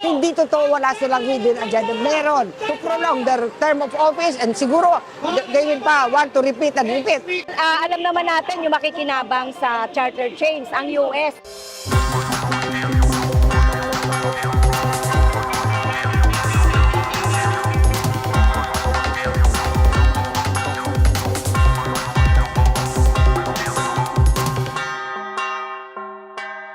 Hindi totoo wala silang hidden agenda. Meron to prolong their term of office and siguro will pa want to repeat and repeat. Ah, alam naman natin yung makikinabang sa charter chains, ang US.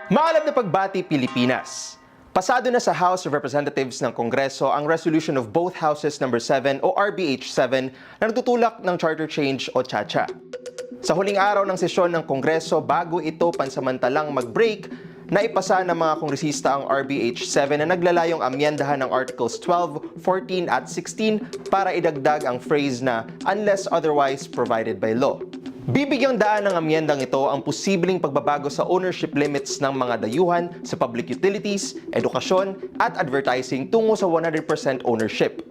Maalam na pagbati Pilipinas. Pasado na sa House of Representatives ng Kongreso ang resolution of both houses number 7 o RBH 7 na nagtutulak ng charter change o CHACHA. Sa huling araw ng sesyon ng Kongreso bago ito pansamantalang mag-break, naipasa ng mga kongresista ang RBH 7 na naglalayong amyendahan ng Articles 12, 14 at 16 para idagdag ang phrase na unless otherwise provided by law. Bibigyang daan ng amyendang ito ang posibleng pagbabago sa ownership limits ng mga dayuhan sa public utilities, edukasyon at advertising tungo sa 100% ownership.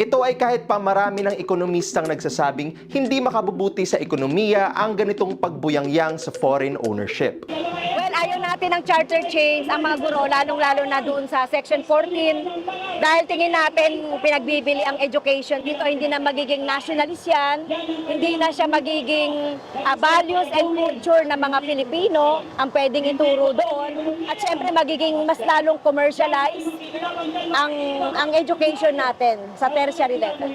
Ito ay kahit pa marami ng ekonomistang nagsasabing hindi makabubuti sa ekonomiya ang ganitong pagbuyangyang sa foreign ownership. Ayaw natin ng charter chains, ang mga guro, lalong-lalo na doon sa Section 14. Dahil tingin natin pinagbibili ang education dito, hindi na magiging nationalist yan, hindi na siya magiging ah, values and culture ng mga Pilipino ang pwedeng ituro doon. At syempre magiging mas lalong commercialized ang, ang education natin sa tertiary level.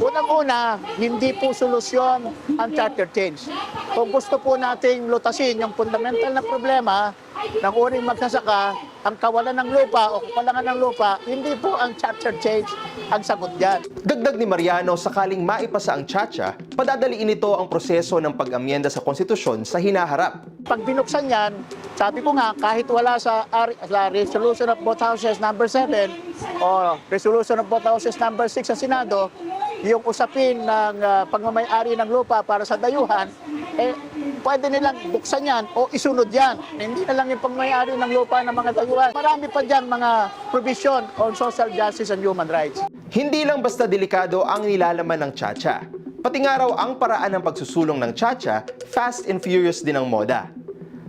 Unang-una, hindi po solusyon ang charter change. Kung gusto po nating lutasin yung fundamental na problema ng uring magsasaka, ang kawalan ng lupa o kapalangan ng lupa, hindi po ang charter change ang sagot dyan. Dagdag ni Mariano, sakaling maipasa ang CHACHA, padadaliin ito ang proseso ng pag-amyenda sa konstitusyon sa hinaharap. Pag binuksan yan, sabi ko nga, kahit wala sa, sa resolution of both houses number 7 o resolution of both houses number 6 sa Senado, yung usapin ng ah, pagmamayari ng lupa para sa dayuhan, eh, pwede nilang buksan yan o isunod yan. Hindi na lang yung pagmamayari ng lupa ng mga dayuhan. Marami pa dyan mga provision on social justice and human rights. Hindi lang basta delikado ang nilalaman ng Chacha. Pati nga raw ang paraan ng pagsusulong ng Chacha, fast and furious din ang moda.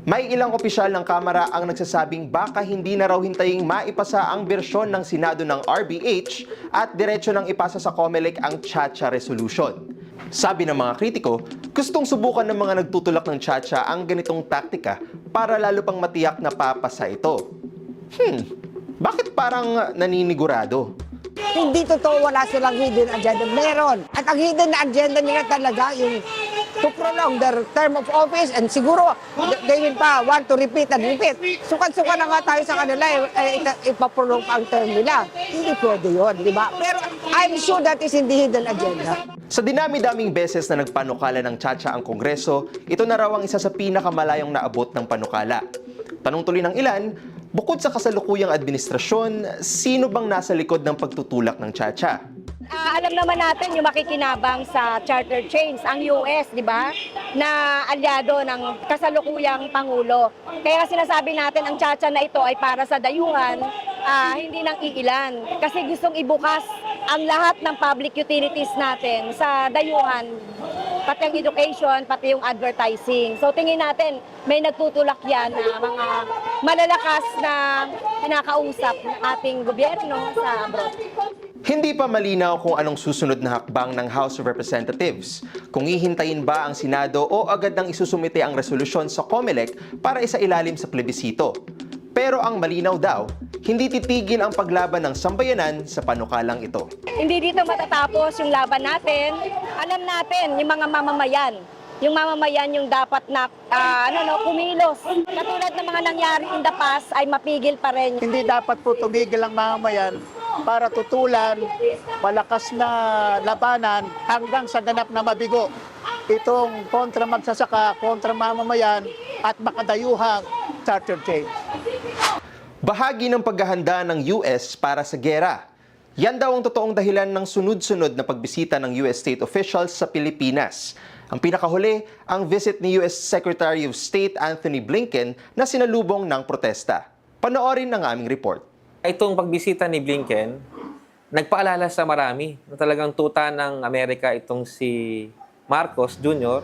May ilang opisyal ng Kamara ang nagsasabing baka hindi na raw hintaying maipasa ang bersyon ng Senado ng RBH at diretso nang ipasa sa COMELEC ang Chacha Resolution. Sabi ng mga kritiko, gustong subukan ng mga nagtutulak ng Chacha ang ganitong taktika para lalo pang matiyak na papasa ito. Hmm, bakit parang naninigurado? Hindi totoo wala silang hidden agenda. Meron. At ang hidden agenda nila talaga yung to prolong their term of office and siguro they will pa want to repeat and repeat. Sukan-sukan na nga tayo sa kanila, eh, eh, ipaprolong pa ang term nila. Hindi pwede yun, di ba? Pero I'm sure that is in the hidden agenda. Sa dinami-daming beses na nagpanukala ng Chacha ang Kongreso, ito na raw ang isa sa pinakamalayong naabot ng panukala. Tanong tuloy ng ilan, bukod sa kasalukuyang administrasyon, sino bang nasa likod ng pagtutulak ng Chacha? Ah, alam naman natin yung makikinabang sa charter chains, ang US, di ba? Na alyado ng kasalukuyang Pangulo. Kaya sinasabi natin ang tsacha na ito ay para sa dayuhan, ah, hindi nang iilan. Kasi gustong ibukas ang lahat ng public utilities natin sa dayuhan, pati ang education, pati yung advertising. So tingin natin, may nagtutulak yan na mga malalakas na kinakausap ng ating gobyerno sa abroad. Hindi pa malinaw kung anong susunod na hakbang ng House of Representatives. Kung hihintayin ba ang Senado o agad nang isusumite ang resolusyon sa COMELEC para isailalim sa plebisito. Pero ang malinaw daw, hindi titigil ang paglaban ng sambayanan sa panukalang ito. Hindi dito matatapos yung laban natin. Alam natin, yung mga mamamayan, yung mamamayan yung dapat na ah, ano no, kumilos. Katulad ng mga nangyari in the past ay mapigil pa rin. Hindi dapat po tumigil ang mamamayan para tutulan malakas na labanan hanggang sa ganap na mabigo itong kontra magsasaka, kontra mamamayan at makadayuhang charter change. Bahagi ng paghahanda ng US para sa gera. Yan daw ang totoong dahilan ng sunod-sunod na pagbisita ng US state officials sa Pilipinas. Ang pinakahuli, ang visit ni US Secretary of State Anthony Blinken na sinalubong ng protesta. Panoorin ang aming report. Itong pagbisita ni Blinken, nagpaalala sa marami na talagang tuta ng Amerika itong si Marcos Jr.,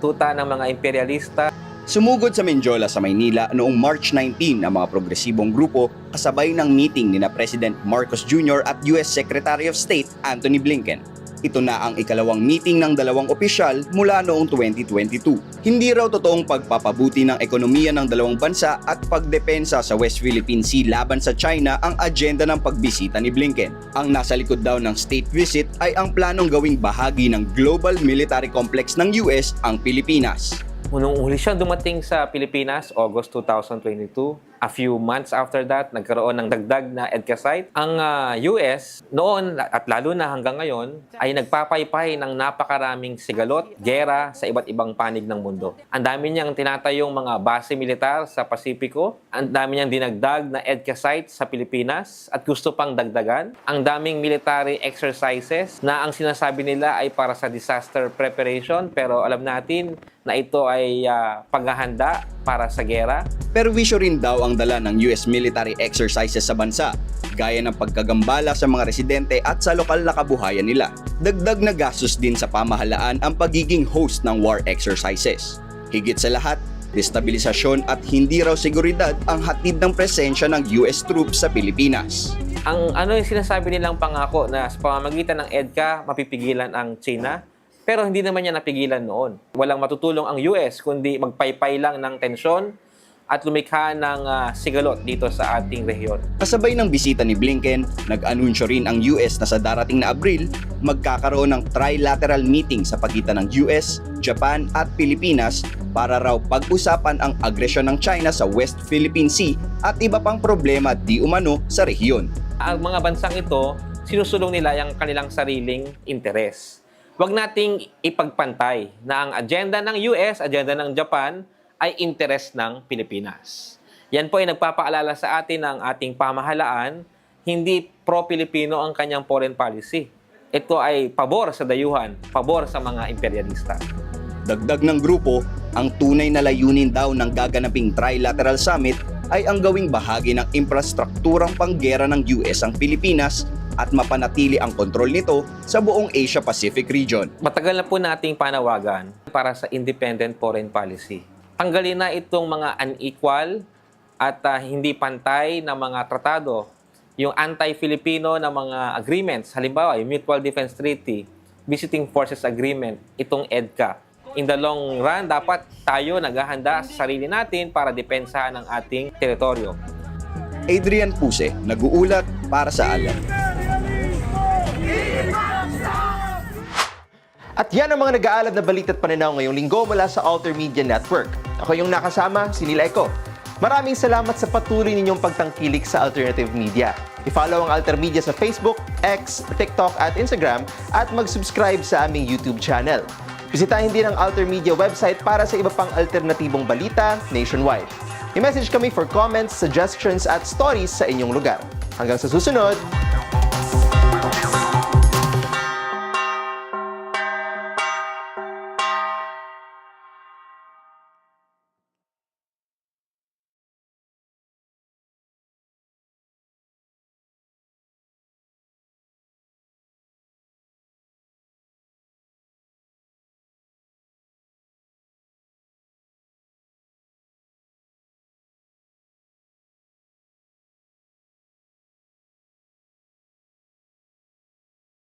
tuta ng mga imperialista, Sumugod sa Menjola sa Maynila noong March 19 ang mga progresibong grupo kasabay ng meeting ni na President Marcos Jr. at US Secretary of State Anthony Blinken. Ito na ang ikalawang meeting ng dalawang opisyal mula noong 2022. Hindi raw totoong pagpapabuti ng ekonomiya ng dalawang bansa at pagdepensa sa West Philippine Sea laban sa China ang agenda ng pagbisita ni Blinken. Ang nasa likod daw ng state visit ay ang planong gawing bahagi ng global military complex ng US ang Pilipinas. Unang uli siyang dumating sa Pilipinas, August 2022. A few months after that, nagkaroon ng dagdag na EDCA site. Ang ah, US, noon at lalo na hanggang ngayon, ay nagpapaypay ng napakaraming sigalot, gera sa iba't ibang panig ng mundo. Ang dami niyang tinatayong mga base militar sa Pasipiko. Ang dami niyang dinagdag na EDCA site sa Pilipinas at gusto pang dagdagan. Ang daming military exercises na ang sinasabi nila ay para sa disaster preparation pero alam natin na ito ay ah, paghahanda para sa gera. Perwisyo rin daw ang dala ng US military exercises sa bansa, gaya ng pagkagambala sa mga residente at sa lokal na kabuhayan nila. Dagdag na gastos din sa pamahalaan ang pagiging host ng war exercises. Higit sa lahat, destabilisasyon at hindi raw seguridad ang hatid ng presensya ng US troops sa Pilipinas. Ang ano yung sinasabi nilang pangako na sa pamamagitan ng EDCA mapipigilan ang China, pero hindi naman niya napigilan noon. Walang matutulong ang US kundi magpaypay lang ng tensyon at lumikha ng ah, sigalot dito sa ating rehiyon. Kasabay ng bisita ni Blinken, nag-anunsyo rin ang US na sa darating na Abril, magkakaroon ng trilateral meeting sa pagitan ng US, Japan at Pilipinas para raw pag-usapan ang agresyon ng China sa West Philippine Sea at iba pang problema di umano sa rehiyon. Ang mga bansang ito, sinusulong nila yung kanilang sariling interes. Huwag nating ipagpantay na ang agenda ng US, agenda ng Japan, ay interes ng Pilipinas. Yan po ay nagpapaalala sa atin ng ating pamahalaan, hindi pro-Pilipino ang kanyang foreign policy. Ito ay pabor sa dayuhan, pabor sa mga imperialista. Dagdag ng grupo, ang tunay na layunin daw ng gaganaping trilateral summit ay ang gawing bahagi ng infrastrukturang panggera ng US ang Pilipinas at mapanatili ang kontrol nito sa buong Asia-Pacific region. Matagal na po nating panawagan para sa independent foreign policy. Tanggalin na itong mga unequal at ah, hindi pantay na mga tratado. Yung anti-Filipino na mga agreements, halimbawa yung Mutual Defense Treaty, Visiting Forces Agreement, itong EDCA. In the long run, dapat tayo naghahanda sa sarili natin para depensahan ang ating teritoryo. Adrian Puse, nag-uulat para sa Alam. At yan ang mga nag-aalab na balita at pananaw ngayong linggo mula sa Alter Media Network. Ako yung nakasama, si Nila Eko. Maraming salamat sa patuloy ninyong pagtangkilik sa Alternative Media. I-follow ang Alter Media sa Facebook, X, TikTok at Instagram at mag-subscribe sa aming YouTube channel. Bisitahin din ang Alter Media website para sa iba pang alternatibong balita nationwide. I-message kami for comments, suggestions at stories sa inyong lugar. Hanggang sa susunod,